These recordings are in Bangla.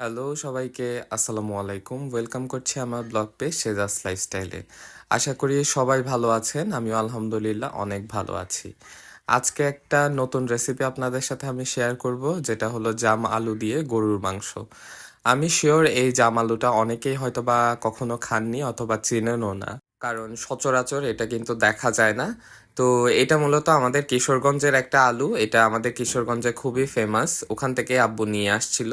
হ্যালো সবাইকে, আসসালামু আলাইকুম। ওয়েলকাম করছি আমার ব্লগ পেজ সেজাস লাইফস্টাইলে। আশা করি সবাই ভালো আছেন, আমিও আলহামদুলিল্লাহ অনেক ভালো আছি। আজকে একটা নতুন রেসিপি আপনাদের সাথে আমি শেয়ার করব, যেটা হলো জাম আলু দিয়ে গরুর মাংস। আমি শিওর এই জাম আলুটা অনেকেই হয়তো বা কখনো খাননি অথবা চেনেনও না। কারণ সচরাচর এটা কিন্তু দেখা যায় না। তো এটা মূলত আমাদের কিশোরগঞ্জের একটা আলু। এটা আমাদের কিশোরগঞ্জে খুবই ফেমাস ওখান থেকে আব্বু নিয়ে আসছিল।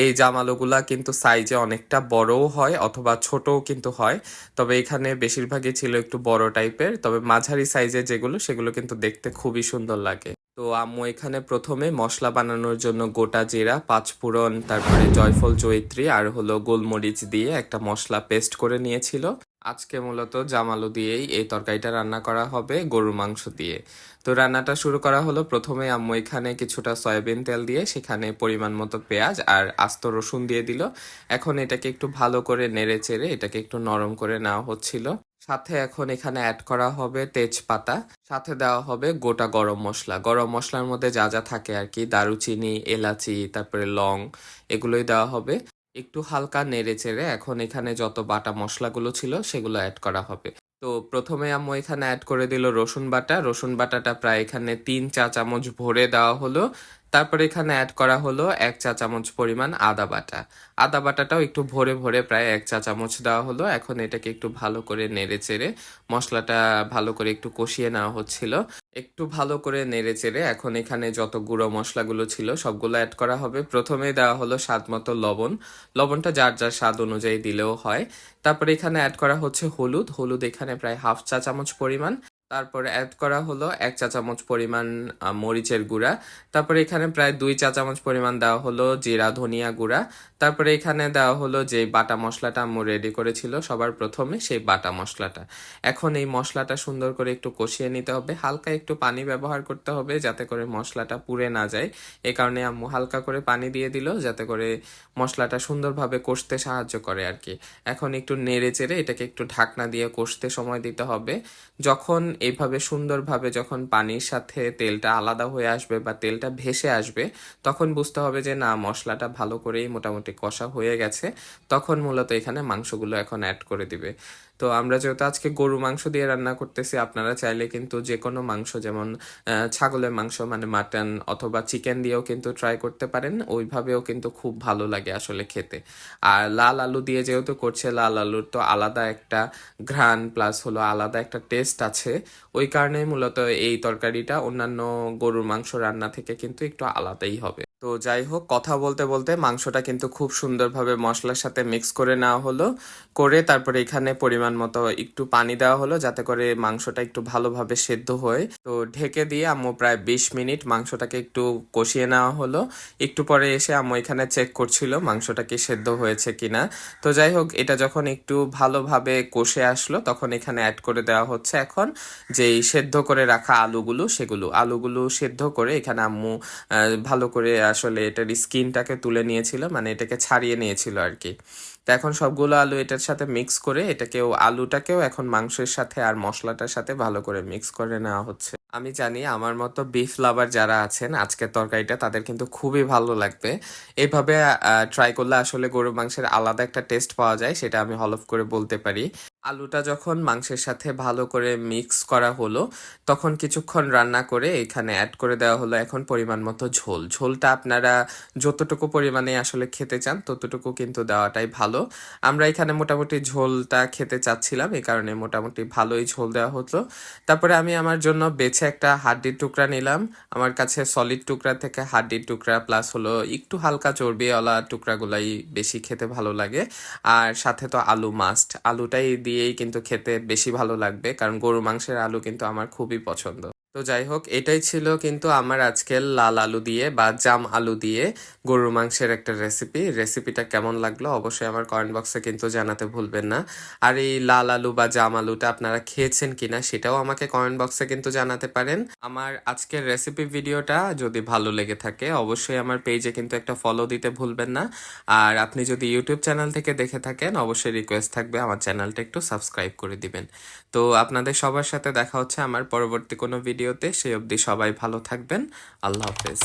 এই জাম আলুগুলা কিন্তু সাইজে অনেকটা বড়ও হয় অথবা ছোটও কিন্তু হয়। তবে এখানে বেশিরভাগই ছিল একটু বড় টাইপের তবে মাঝারি সাইজের যেগুলো, সেগুলো কিন্তু দেখতে খুবই সুন্দর লাগে। তো আম্মু এখানে প্রথমে মশলা বানানোর জন্য গোটা জিরা পাঁচফোড়ন তারপরে জয়ফল, জয়িত্রী আর হলো গোলমরিচ দিয়ে একটা মশলা পেস্ট করে নিয়েছিল। আজকে মূলত জামালু দিয়েই এই তরকারিটা রান্না করা হবে গরুর মাংস দিয়ে। তো রান্নাটা শুরু করা হলো প্রথমে আম্মু এখানে কিছুটা সয়াবিন তেল দিয়ে, সেখানে পরিমাণ মতো পেঁয়াজ আর আস্ত রসুন দিয়ে দিল। এখন এটাকে একটু ভালো করে নেড়ে চেড়ে এটাকে একটু নরম করে নেওয়া হচ্ছিল। সাথে এখন এখানে অ্যাড করা হবে তেজপাতা। সাথে দেওয়া হবে গোটা গরম মশলা। গরম মশলার মধ্যে যা যা থাকে আর কি, দারুচিনি, এলাচি, তারপরে লং, এগুলোই দেওয়া হবে। একটু হালকা নেড়ে চেড়ে এখন এখানে যত বাটা মশলাগুলো ছিল সেগুলো অ্যাড করা হবে। তো প্রথমে আম্মু এখানে অ্যাড করে দিল রসুন বাটা। রসুন বাটাটা প্রায় এখানে তিন চা চামচ ভরে দেওয়া হলো। তারপর এখানে অ্যাড করা হলো এক চা চামচ পরিমাণ আদা বাটা। আদা বাটাটাও একটু ভরে ভরে প্রায় এক চা চামচ দেওয়া হলো। এখন এটাকে একটু ভালো করে নেড়ে চেড়ে মশলাটা ভালো করে একটু কষিয়ে নেওয়া হচ্ছিল। একটু ভালো করে নেড়ে চেড়ে এখন এখানে যত গুঁড়ো মশলাগুলো ছিল সবগুলো অ্যাড করা হবে। প্রথমে দেওয়া হলো স্বাদ মতো লবণ। লবণটা যার যার স্বাদ অনুযায়ী দিলেও হয়। তারপরে এখানে অ্যাড করা হচ্ছে হলুদ। হলুদ এখানে প্রায় হাফ চা চামচ পরিমাণ। তারপরে অ্যাড করা হলো এক চা চামচ পরিমাণ মরিচের গুঁড়া। তারপরে এখানে প্রায় দুই চা চামচ পরিমাণ দেওয়া হলো জিরা, ধনিয়া গুঁড়া। তারপরে এখানে দেওয়া হলো যে বাটা মশলাটা আম্মু রেডি করেছিল সবার প্রথমে, সেই বাটা মশলাটা। এখন এই মশলাটা সুন্দর করে একটু কষিয়ে নিতে হবে। হালকা একটু পানি ব্যবহার করতে হবে যাতে করে মশলাটা পুড়ে না যায়। এ কারণে আম্মু হালকা করে পানি দিয়ে দিল যাতে করে মশলাটা সুন্দরভাবে কষতে সাহায্য করে আর কি। এখন একটু নেড়ে চেড়ে এটাকে একটু ঢাকনা দিয়ে কষতে সময় দিতে হবে। যখন এইভাবে সুন্দরভাবে যখন পানির সাথে তেলটা আলাদা হয়ে আসবে বা তেলটা ভেসে আসবে, তখন বুঝতে হবে যে না, মশলাটা ভালো করেই মোটামুটি কষা হয়ে গেছে। তখন মূলত এখানে মাংসগুলো এখন অ্যাড করে দিবে। তো আমরা যেহেতু আজকে গরু মাংস দিয়ে রান্না করতেছি, আপনারা চাইলে কিন্তু যে কোনো মাংস, যেমন ছাগলের মাংস মানে মাটন অথবা চিকেন দিয়েও কিন্তু ট্রাই করতে পারেন। ওইভাবেও কিন্তু খুব ভালো লাগে আসলে খেতে। আর লাল আলু দিয়ে যেহেতু করছে, লাল আলুর তো আলাদা একটা ঘ্রাণ প্লাস হলো আলাদা একটা টেস্ট আছে। ওই কারণেই মূলত এই তরকারিটা অন্যান্য গরুর মাংস রান্না থেকে কিন্তু একটু আলাদাই হবে। তো যাই হোক, কথা বলতে বলতে মাংসটা কিন্তু খুব সুন্দরভাবে মশলার সাথে মিক্স করে নেওয়া হলো। করে তারপরে এখানে পরিমাণ মতো একটু পানি দেওয়া হলো যাতে করে মাংসটা একটু ভালোভাবে সেদ্ধ হয়। তো ঢেকে দিয়ে আম্মু প্রায় বিশ মিনিট মাংসটাকে একটু কষিয়ে নেওয়া হলো। একটু পরে এসে আম্মু এখানে চেক করছিল মাংসটা কি সেদ্ধ হয়েছে কিনা। তো যাই হোক, এটা যখন একটু ভালোভাবে কষে আসলো তখন এখানে অ্যাড করে দেওয়া হচ্ছে এখন যেই সেদ্ধ করে রাখা আলুগুলো সেগুলো। আলুগুলো সেদ্ধ করে এখানে আম্মু ভালো করে আসলে এটার স্কিনটাকে তুলে নিয়েছিল মানে এটাকে ছাড়িয়ে নিয়েছিল আর কি। তো এখন সবগুলো আলু এটার সাথে মিক্স করে এটাকেও, আলুটাকেও এখন মাংসের সাথে আর মশলাটার সাথে ভালো করে মিক্স করে নেওয়া হচ্ছে। আমি জানি আমার মতো বিফ লাভার যারা আছেন, আজকের তরকারিটা তাদের কিন্তু খুবই ভালো লাগবে। এভাবে ট্রাই করলে আসলে গরু মাংসের আলাদা একটা টেস্ট পাওয়া যায়, সেটা আমি হলফ করে বলতে পারি। আলুটা যখন মাংসের সাথে ভালো করে মিক্স করা হলো, তখন কিছুক্ষণ রান্না করে এখানে অ্যাড করে দেওয়া হলো এখন পরিমাণ মতো ঝোল। ঝোলটা আপনারা যতটুকু পরিমাণে আসলে খেতে চান, ততটুকু কিন্তু দেওয়াটাই ভালো। আমরা এখানে মোটামুটি ঝোলটা খেতে চাচ্ছিলাম, এই কারণে মোটামুটি ভালোই ঝোল দেওয়া হতো। তারপরে আমি আমার জন্য বেছে একটা হাড্ডির টুকরা নিলাম। আমার কাছে সলিড টুকরা থেকে হাড্ডির টুকরা প্লাস হলো একটু হালকা চর্বিওয়ালা টুকরাগুলাই বেশি খেতে ভালো লাগে। আর সাথে তো আলু মাস্ট আলুটাই দিয়েই কিন্তু খেতে বেশি ভালো লাগবে। কারণ গরু মাংসের আলু কিন্তু আমার খুবই পছন্দ। তো যাই হোক এটাই ছিল কিন্তু আমার আজকের লাল আলু দিয়ে বা জাম আলু দিয়ে গরুর মাংসের একটা রেসিপি রেসিপিটা কেমন লাগল অবশ্যই আমার কমেন্ট বক্সে কিন্তু জানাতে ভুলবেন না। আর এই লাল আলু বা জাম আলুটা আপনারা খেয়েছেন কিনা সেটাও আমাকে কমেন্ট বক্সে কিন্তু জানাতে পারেন। আমার আজকের রেসিপি ভিডিওটা যদি ভালো লেগে থাকে, অবশ্যই আমার পেজে কিন্তু একটা ফলো দিতে ভুলবেন না। আর আপনি যদি ইউটিউব চ্যানেল থেকে দেখে থাকেন, অবশ্যই রিকোয়েস্ট থাকবে আমার চ্যানেলটা একটু সাবস্ক্রাইব করে দিবেন। তো আপনাদের সবার সাথে দেখা হচ্ছে আমার পরবর্তী কোনো ভিডিওতে সেই অবধি সবাই ভালো থাকবেন। আল্লাহ হাফেজ।